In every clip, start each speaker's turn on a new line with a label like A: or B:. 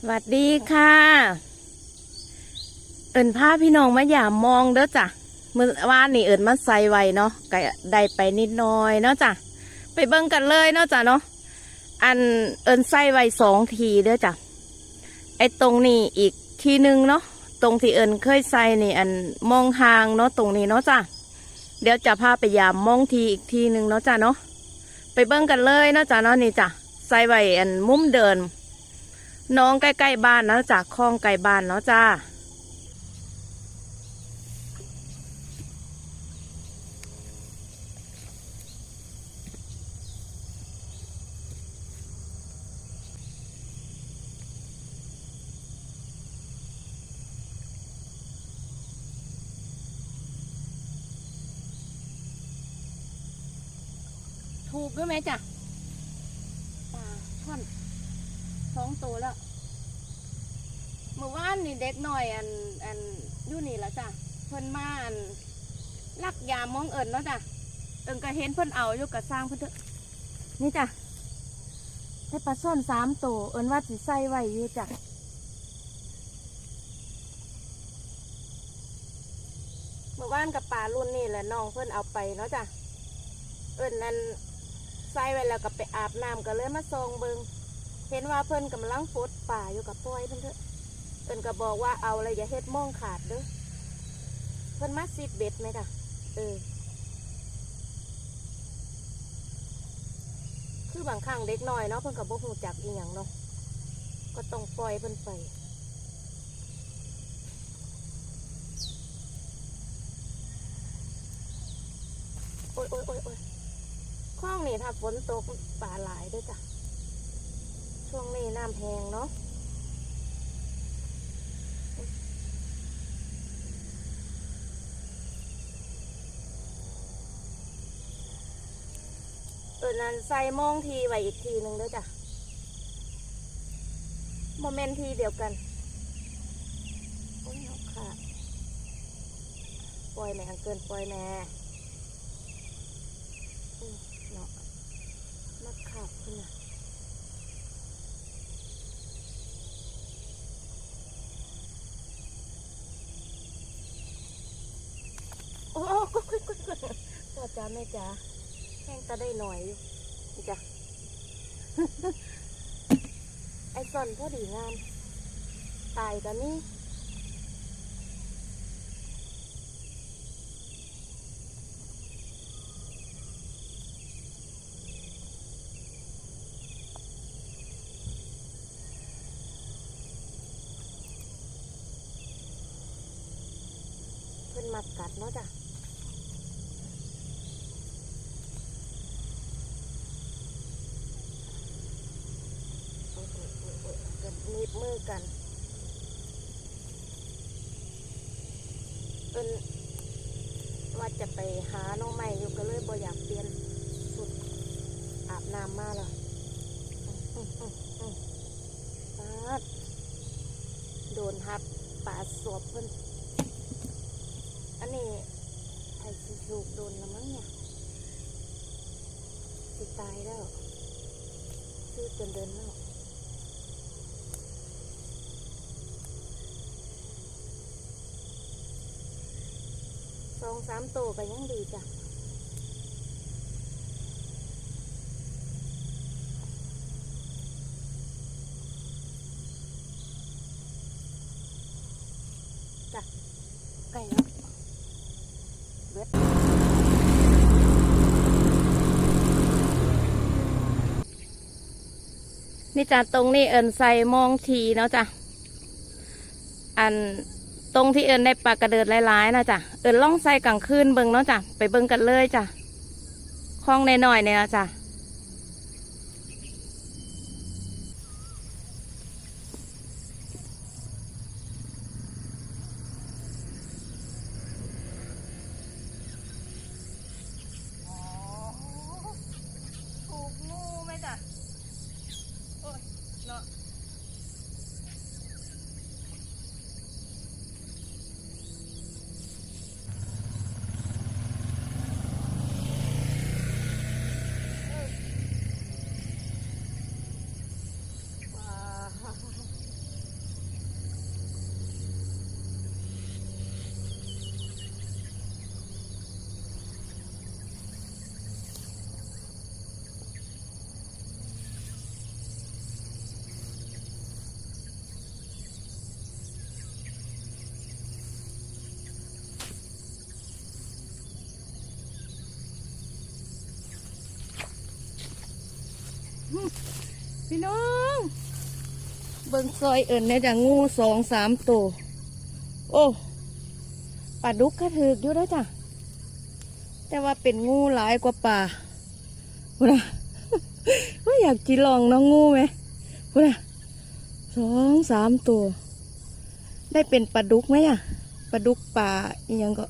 A: สวัสดีค่ะ เอิญพาพี่น้องมาอย่ามองเด้อจ้ะเมื่อวานนี่เอิญมาใส่ไว้เนาะก็ได้ไปนิดน้อยเนาะจ้ะไปเบิ่งกันเลยเนาะจ้ะเนาะอันเอิญใส่ไว้สองทีเด้อจ้ะไอ้ตรงนี้อีกทีหนึงเนาะตรงที่เอิญเคยใส่นี่อันมองหางเนาะตรงนี้เนาะจ้ะเดี๋ยวจะพาไปยามมองทีอีกทีหนึ่งเนาะจ้ะเนาะไปเบิ่งกันเลยเนาะจ้ะเนาะนี่จ้ะใส่ไว้อันมุมเดิน น้องใกล้ๆบ้านนะจากคลองไกลบ้านเนาะจ้าถูกด้วยไหมจ้ะปลาช่อนสองตัวแล้ว นนี่เด็กหน่อยอันอันอยู่นี่ละจ้ะเพิ่นมาอันลักยามองเอิญเนาะจ้ะเอิญก็เห็นเพิ่นเอาอยู่กับสร้างเพิ่นเถอะนี่จ้ะได้ปลาซ่อนสามตัวเอิญว่าสิใส่ไว้อยู่จ้ะเมื่อวานกับปลารุ่นนี่แหละน้องเพิ่นเอาไปเนาะจ้ะเอิญนั้นใส่ไว้แล้วก็ไปอาบน้ำก็เลยมาซองเบิงเห็นว่าเพิ่นกำลังฟดป่าอยู่กับปล่อยเพิ่นเถอะ เพิ่นก็บอกว่าเอาอะไรอย่าเฮ็ดมองขาดเด้อเพิ่นมาซีดเบ็ดไหมจ้ะเออ คือบางครั้งเด็กน้อยเนาะเพิ่นก็บ่ฮู้จักอีหยังเนาะก็ต้องปล่อยเพิ่นไปโอ้ยโอ้ยโอ้ยโอ้ยคลองนี่ถ้าฝนตกปลาหลายด้วยจ้ะ ช่วงนี้น้ำแพงเนาะ ออนั้นใส่โมองทีไว้อีกทีหนึ่งด้อจ้ะโมเมนต์ทีเดียวกันโอ้ยค่ะปล่อยแม่เกินปล่อยแม่เนาะนักขับขึ้นนะโอ้โอ้กุ๊กกุ๊กกุ๊กกุ๊กพ่อจ้าแม่จ้า แห้งตะได้หน่อยอยู่จ้ะไอ้ส่วนพอดีงามตายตอนนี้ เพิ่นมากัดเนาะจ้ะ โอ้ยโอ้ยโอ้ยโอ้ ยกันนิบมือกันเอินว่าจะไปหาน้องใหม่อยู่ก็เลยบ่อยากเปลี่ยนสุดอาบน้ำมาแล้วอื้ออื้ออื้อปาดโดนทับปาดสวบเพิ่นอันนี้ไอ้สิสูกโดนแล้วมั้งเนี่ยสิตายแล้วซื้อจนเดินแล้วส องสามโตวก็ยังดีจ้ะจ้ะใกล้แล้วเบิดนี่จ้ะตรงนี้เอินใส่มองทีเนาะจ้ะอัน ตรงที่เอินได้ปลากระเดิดหลายๆนะจ้ะเอินล่องไส้กลางคืนเบิงเนาะจ้ะไปเบิงกันเลยจ้ะคลองในหน่อยๆเนี่ยนะจ้ะ พี่น้อง เบิ่งซอยเอิญเนี่ยจะงูสองสามตัว โอ้ปลาดุกก็ถืออยู่แล้วจ้ะ แต่ว่าเป็นงูหลายกว่าป่าพูดนะว่าอยากจีลองน้องงูไหมพูดนะสองสามตัว ได้เป็นปลาดุกไหมอะปลาดุกป่าอีกยังก็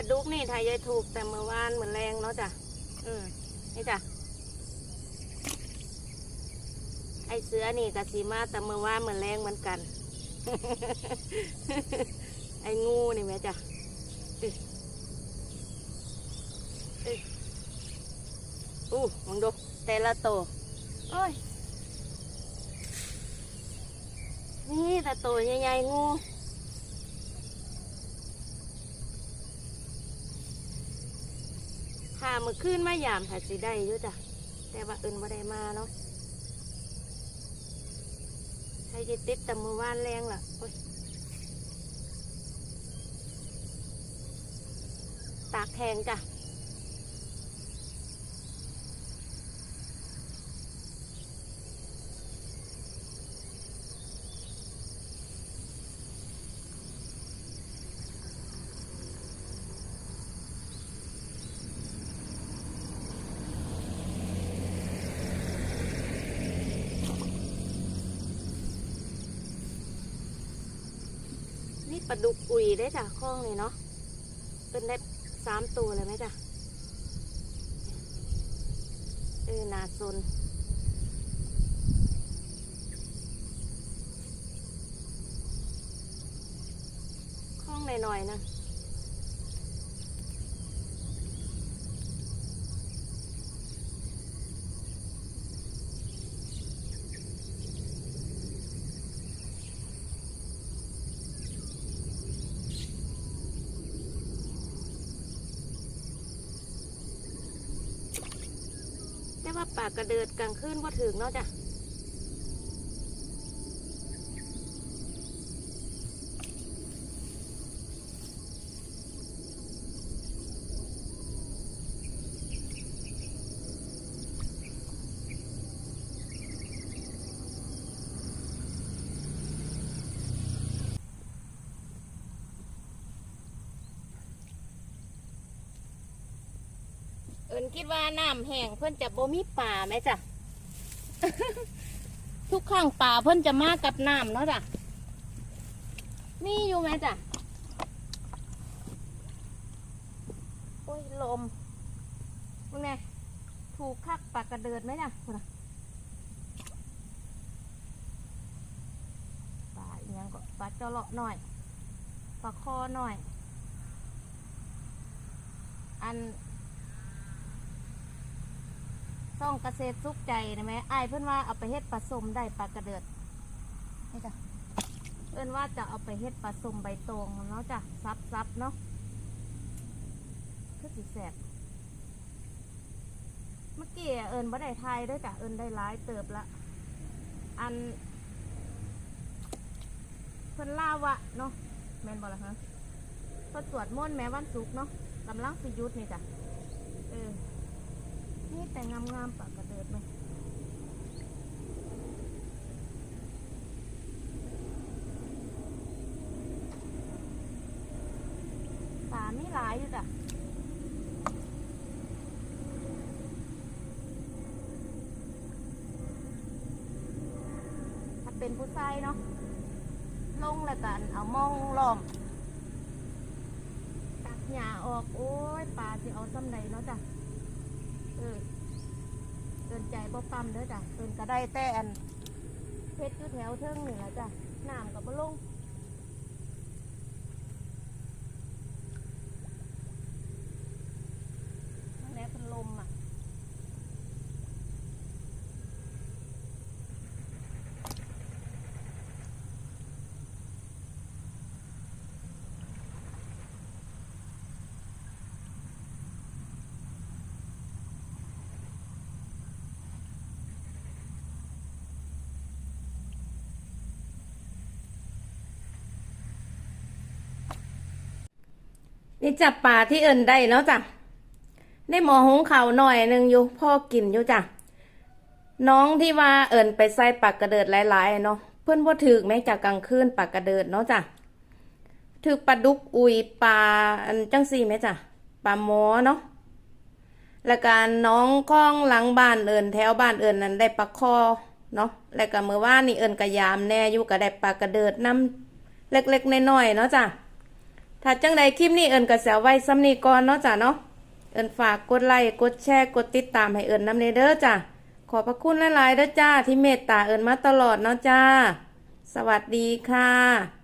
A: ลาดุกนี่ทายายถูกแต่เมื่อวานเหมือนแรงเนาะจ้ะอืมนี่จ้ะไอเสือนี่กับสีมาแต่เมื่อวานเหมือนแรงเหมือนกัน ไองูนี่แม่จ้ะอู้มึงดูแต่ละโตโอ้ยนี่แต่โตใหญ่ๆงู ถ้ามือขึ้นมายามหาสีได้อยู่จ้ะ แต่ว่าเอินบ่ได้มาเนาะใครจะติดแต่มือว่านแรงล่ะโอ๊ยตากแข็งจ้ะ นี่ ปลาดุกอุยได้จ้ะคล้องเลยเนาะเป็นได้สามตัวเลยไหมจ้ะเออนาซนคล้องหน่อยๆนะ ปากกระเดิดกลางคืนว่าถึงเนาะจ้ะ เอินคิดว่าน้ำแห้งเพื่อนจะบ่มีป่าไหมจ้ะ ทุกครั้งป่าเพื่อนจะมากับน้ำเนาะจ้ะ มีอยู่ไหมจ้ะ โอ้ยลมมึงไงถูกคักปากกระเดิดไหมจ้ะพุ่นน่ะปลาอีกยังก็ปลาเจาะเลาะหน่อยปลาคอหน่อย อัน ซ่องเกษตรสุขใจนะแม่ไอายเพื่อนว่าเอาไปเฮ็ดปลาส้มได้ปลากระเดิดนี่จ้ะเอิ้นว่าจะเอาไปเฮ็ดปลาส้มใบตองเนาะจ้ะซับซับเนาะคือสิแสบเมื่อกี้เอิญบ่ได้ทายด้วยจ้ะเอิญได้ร้ายเติบละอันเพิ่นล่าวะเนาะแมนบ่ล่ะฮะเพิ่นสวดมนต์แม้วันศุกร์เนาะกำลังสิยุดนี่จ้ะเออ นี่แต่งามๆปากกระเดิดไหมป่าไม่หลายอยู่จ้ะถ้าเป็นผู้ชายเนาะลงแล้วกันเอามองล้อมตักหญ้าออก โอ้ยปลาสิเอาซ้ำใดเนาะจ้ะ เออเกินใจบ่ปั๊มเด้อจ้ะเกินก็ได้แต่อันเพชรอยู่แถวเทิงนี่แหละจ้ะน้ำกับบ่ลงนั่นแหละเป็นลมอะ นี่จับปลาที่เอินได้เนาะจ้ะได้หมอหงเขาหน่อยหนึ่งอยู่พ่อกินอยู่จ้ะน้องที่ว่าเอินไปใส่ปากกระเดิดหลายๆเนาะเพื่อนว่าถือแม้จากกลางคืนปากกระเดิดเนาะจ้ะถือปลาดุกอุยปลาจังสี่ไหมจ้ะปลาหมอเนาะแล้วการน้องข้องหลังบ้านเอินแถวบ้านเอินนั้นได้ปลาคอเนาะแล้วก็เมื่อว่านนี่เอินกระยามแน่อยู่ก็ได้ปลากระเดิดน้ำเล็กๆน้อยๆเนาะจ้ะ ถ้าจังใดคลิปนี้เอิญกระแสไว้ซ้ำนี้ก่อนเนาะจ้ะเนาะเอิญฝากกดไลค์กดแชร์กดติดตามให้เอิญนำเนเด้อจ้ะขอบพระคุณหลายๆเด้อจ้าที่เมตตาเอิญมาตลอดเนาะจ้า สวัสดีค่ะ